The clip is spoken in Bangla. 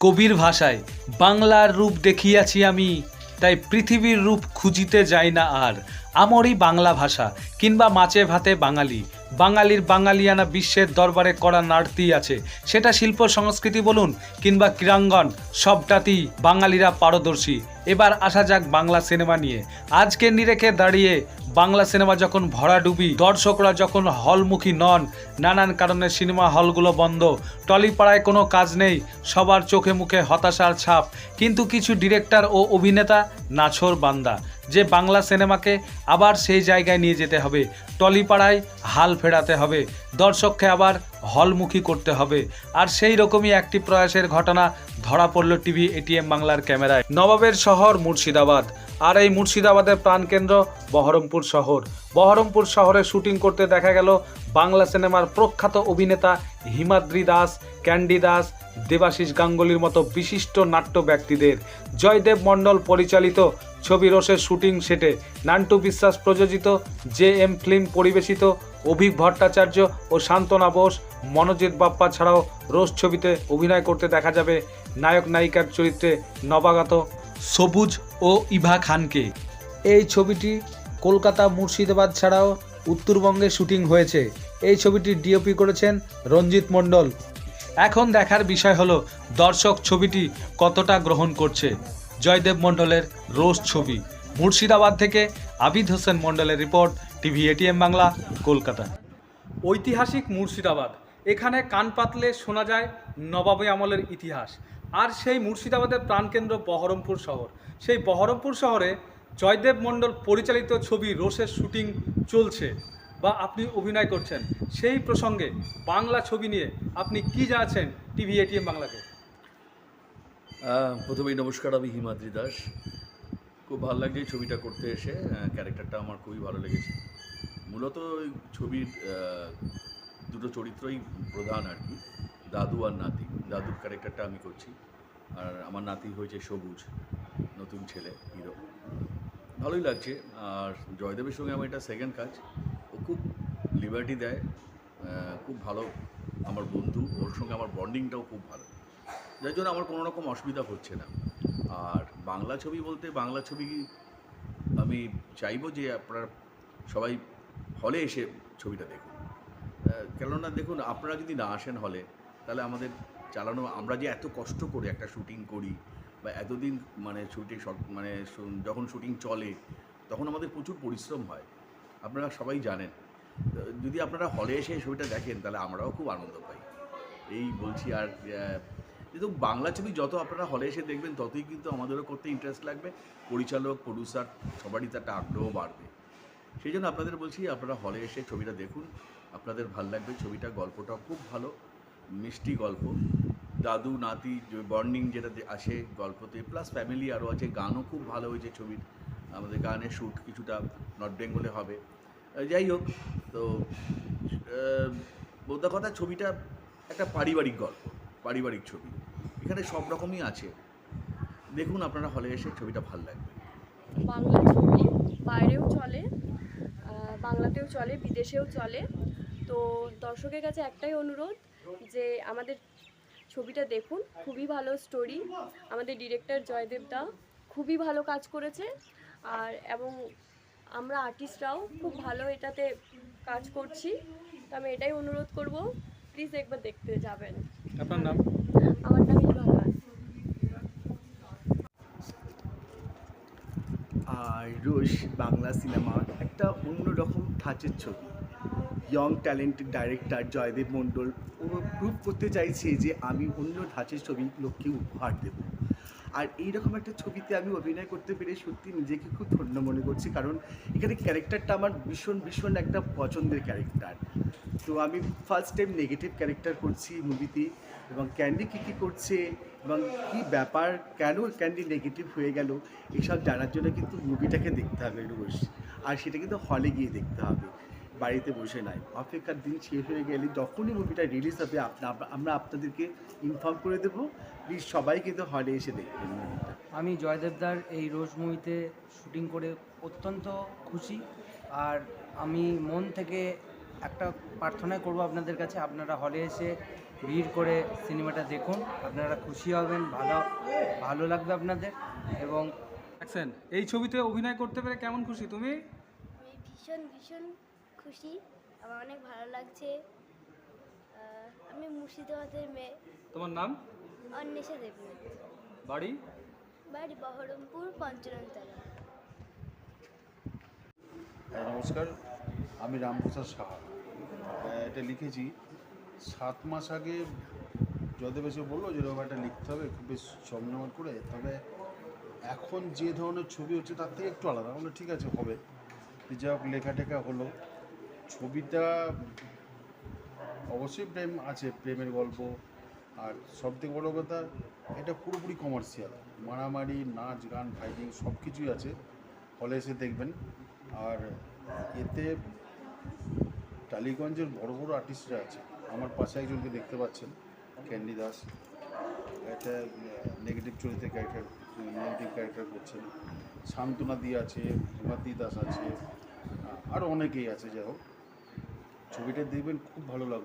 কবির ভাষায়, বাংলার রূপ দেখিয়াছি আমি, তাই পৃথিবীর রূপ খুঁজিতে যাই না আর। আমরই বাংলা ভাষা, কিংবা মাছে ভাতে বাঙালি। বাঙালির বাঙালিয়ানা বিশ্বের দরবারে করা নাড়তি আছে। সেটা শিল্প সংস্কৃতি বলুন, কিংবা ক্রীড়াঙ্গন, সবটাতেই বাঙালিরা পারদর্শী। এবার আসা যাক বাংলা সিনেমা নিয়ে। আজকের নিরেখে দাঁড়িয়ে বাংলা সিনেমা যখন ভরাডুবি দর্শকরা যখন হলমুখী নন, নানান কারণে সিনেমা হলগুলো বন্ধ, টলিপাড়ায় কোনো কাজ নেই, সবার চোখে মুখে হতাশার ছাপ। কিন্তু কিছু ডিরেক্টর ও অভিনেতা, নাছর বান্দা, যে বাংলা সিনেমাকে আবার সেই জায়গায় নিয়ে যেতে হবে, টলিপাড়ায় হাল ফেরাতে হবে, দর্শককে আবার হলমুখী করতে হবে। আর সেই রকমই একটি প্রয়াসের ঘটনা ধরা পড়ল টিভি, এটিএম বাংলার ক্যামেরায়। নবাবের শহর মুর্শিদাবাদ। আর এই মুর্শিদাবাদের প্রাণকেন্দ্র বহরমপুর শহর। বহরমপুর শহরে শুটিং করতে দেখা গেল বাংলা সিনেমার প্রখ্যাত অভিনেতা হিমাদ্রি দাস, ক্যান্ডি দাস, দেবাশিস গাঙ্গুলির মতো বিশিষ্ট নাট্য ব্যক্তিদের। জয়দেব মণ্ডল পরিচালিত ছবি রোষের শুটিং সেটে নান্টু বিশ্বাস প্রযোজিত, জে এম ফিল্ম পরিবেশিত, অভিক ভট্টাচার্য ও শান্তনা বোস, মনোজিৎ বাপ্পা ছাড়াও রোজ ছবিতে অভিনয় করতে দেখা যাবে নায়ক নায়িকার চরিত্রে নবাগত সবুজ ও ইভা খানকে। এই ছবিটি কলকাতা মুর্শিদাবাদ ছাড়াও উত্তরবঙ্গে শুটিং হয়েছে। এই ছবিটি ডিওপি করেছেন রঞ্জিত মণ্ডল। এখন দেখার বিষয় হলো, দর্শক ছবিটি কতটা গ্রহণ করছে। জয়দেব মণ্ডলের রোজ ছবি। মুর্শিদাবাদ থেকে আবিদ হোসেন মণ্ডলের report, TV ATM Bangla, Kolkata. ঐতিহাসিক মুর্শিদাবাদ। এখানে কান পাতলে শোনা যায় নবাবী আমলের ইতিহাস। আর সেই মুর্শিদাবাদের প্রাণকেন্দ্র বহরমপুর শহর। সেই বহরমপুর শহরে জয়দেব মণ্ডল পরিচালিত ছবি রোষের শুটিং চলছে বা আপনি অভিনয় করছেন। সেই প্রসঙ্গে বাংলা ছবি নিয়ে আপনি কি জানাচ্ছেন টিভি এটিএম বাংলাকে? প্রথমেই নমস্কার, আমি হিমাদ্রি দাস। খুব ভালো লাগছে এই ছবিটা করতে এসে। ক্যারেক্টারটা আমার খুবই ভালো লেগেছে। মূলত ছবির দুটো চরিত্রই প্রধান আর কি। দাদু আর নাতি। দাদুর ক্যারেক্টারটা আমি করছি। আর আমার নাতি হয়েছে সবুজ, নতুন ছেলে, হিরো। ভালোই লাগছে। আর জয়দেবের সঙ্গে আমার এটা সেকেন্ড কাজ। ও খুব লিবার্টি দেয়। খুব ভালো আমার বন্ধু। ওর সঙ্গে আমার বন্ডিংটাও খুব ভালো। যার জন্য আমার কোনো রকম অসুবিধা হচ্ছে না। আর বাংলা ছবি বলতে বাংলা ছবি আমি চাইব যে আপনারা সবাই হলে এসে ছবিটা দেখুন। কেননা দেখুন, আপনারা যদি না আসেন হলে তাহলে আমাদের চালানো, আমরা যে এত কষ্ট করে একটা শুটিং করি বা এতদিন মানে শুটিং মানে যখন শুটিং চলে, তখন আমাদের প্রচুর পরিশ্রম হয়। আপনারা সবাই জানেন। যদি আপনারা হলে এসে ছবিটা দেখেন, তাহলে আমরাও খুব আনন্দ পাই। এই বলছি আর কিন্তু বাংলা ছবি যত আপনারা হলে এসে দেখবেন, ততই কিন্তু আমাদেরও করতে ইন্টারেস্ট লাগবে। পরিচালক প্রডিউসার সবারই তার আগ্রহ বাড়বে। সেই জন্য আপনাদের বলছি, আপনারা হলে এসে ছবিটা দেখুন। আপনাদের ভালো লাগবে, ছবিটা গল্পটা খুব ভালো। মিষ্টি গল্প। দাদু, নাতি বন্ডিং যেটা আসে গল্পতে প্লাস ফ্যামিলি আরও আছে, গানও খুব ভালো হয়েছে ছবির। আমাদের গানের শ্যুট কিছুটা নর্থ বেঙ্গলে হবে। যাই হোক, তো বোদ্ধা কথা ছবিটা একটা পারিবারিক গল্প, পারিবারিক ছবি। এখানে সব রকমই আছে। দেখুন আপনারা হলে এসে ছবিটা ভালো লাগবে। বাংলা ছবি, বাইরেও চলে বাংলাতেও চলে, বিদেশেও চলে। তো দর্শকের কাছে একটাই অনুরোধ যে আমাদের ছবিটা দেখুন খুবই ভালো স্টোরি আমাদের ডিরেক্টর জয়দেব দা খুবই ভালো কাজ করেছে। আর এবং আমরা আর্টিস্টরাও খুব ভালো এটাতে কাজ করছি। তো আমি এটাই অনুরোধ করব প্লিজ একবার দেখতে যাবেন। আপনার নাম? আমার নাম আর রোশ বাংলা সিনেমা একটা অন্যরকম ধাঁচের ছবি। Young talented director Joydeb Mondal prove করতে চাইছে যে আমি অন্য ধাঁচের ছবিগুলোকে উপহার দেব। আর এইরকম একটা ছবিতে আমি অভিনয় করতে পেরে সত্যি নিজেকে খুব ধন্য মনে করছি, কারণ এখানে ক্যারেক্টারটা আমার ভীষণ ভীষণ একটা পছন্দের ক্যারেক্টার। তো আমি ফার্স্ট টাইম নেগেটিভ ক্যারেক্টার করছি মুভিতে এবং ক্যান্ডি কী কী করছে এবং কী ব্যাপার, কেন ক্যান্ডি নেগেটিভ হয়ে গেল, এসব জানার জন্য কিন্তু মুভিটাকে দেখতে হবে রোজ। আর সেটা কিন্তু হলে গিয়ে দেখতে হবে। বাড়িতে বসে নাই। অপেক্ষার দিন শেষ হয়ে গেলে যখনই মুভিটা রিলিজ হবে আপনা- আমরা আপনাদেরকে ইনফর্ম করে দেবো। প্লিজ সবাই কিন্তু হলে এসে দেখবেন আমি জয়দেবদার এই রোজ মুভিতে শুটিং করে অত্যন্ত খুশি। আর আমি মন থেকে একটা প্রার্থনা করব আপনাদের কাছে। আপনারা হলে এসে ভিড় করে সিনেমাটা দেখুন। আপনারা খুশি হবেন ভালো ভালো লাগবে আপনাদের। এবং এই ছবিতে অভিনয় করতে পেরে কেমন খুশি তুমি? আমি ভীষণ ভীষণ খুশি আমার অনেক ভালো লাগছে। আমি মুর্শিদাবাদের মেয়ে। তোমার নাম? অন্বেষা দেবনাথ বাড়ি? বাড়ি বহরমপুর পঞ্চরণতলা হ্যাঁ, নমস্কার। আমি রামপ্রসাদ সাহা। এটা লিখেছি। সাত মাস আগে যত বেশি বলল যে এরকম একটা লিখতে হবে খুব বেশ জমজমাট করে। তবে এখন যে ধরনের ছবি হচ্ছে তার থেকে একটু আলাদা। বলল ঠিক আছে হবে। যা হোক লেখা টেখা হলো। ছবিটা অবশ্যই প্রেম আছে, প্রেমের গল্প। আর সব থেকে বড়ো কথা, এটা পুরোপুরি কমার্শিয়াল মারামারি, নাচ, গান ফাইটিং সব কিছুই আছে। হলে এসে দেখবেন। আর এতে টালিগঞ্জের বড় বড় আর্টিস্টরা আছে। আমার পাশে একজনকে দেখতে পাচ্ছেন ক্যান্ডি দাস একটা নেগেটিভ চরিত্রে ক্যারেক্টার নেগেটিভ ক্যারেক্টার করছেন। শান্তনা দি আছে, হিমাদ্রি দাস আছে আরও অনেকেই আছে, যাই হোক। ছবিটা দেখবেন খুব ভালো লাগবে।